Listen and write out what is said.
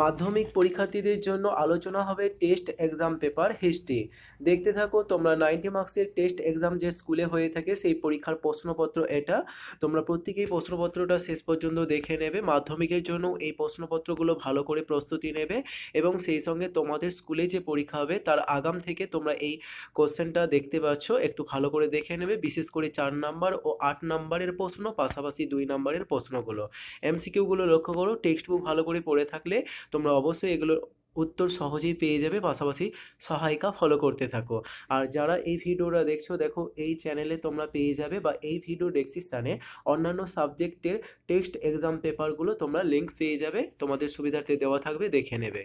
মাধ্যমিক পরীক্ষার্থীদের জন্য আলোচনা হবে টেস্ট এক্সাম পেপার হিস্ট্রি দেখতে থাকো, তোমরা নাইনটি মার্কসের টেস্ট এক্সাম যে স্কুলে হয়ে থাকে, সেই পরীক্ষার প্রশ্নপত্র এটা। তোমরা প্রত্যেকেই প্রশ্নপত্রটা শেষ পর্যন্ত দেখে নেবে। মাধ্যমিকের জন্য এই প্রশ্নপত্রগুলো ভালো করে প্রস্তুতি নেবে এবং সেই সঙ্গে তোমাদের স্কুলে যে পরীক্ষা হবে, তার আগাম থেকে তোমরা এই কোশ্চেনটা দেখতে পাচ্ছ। একটু ভালো করে দেখে নেবে, বিশেষ করে চার নাম্বার ও আট নাম্বারের প্রশ্ন, পাশাপাশি দুই নাম্বারের প্রশ্নগুলো। এমসিকিউগুলো লক্ষ্য করো টেক্সট বুক ভালো করে পড়ে থাকলে তোমরা অবশ্যই এগুলোর উত্তর সহজেই পেয়ে যাবে, পাশাপাশি সহায়িকা ফলো করতে থাকো। আর যারা এই ভিডিওটা দেখছ, দেখো এই চ্যানেলে তোমরা পেয়ে যাবে বা এই ভিডিও ডেসক্রিপশানে অন্যান্য সাবজেক্টের টেক্সট এক্সাম পেপারগুলো তোমরা লিঙ্ক পেয়ে যাবে, তোমাদের সুবিধার্থে দেওয়া থাকবে, দেখে নেবে।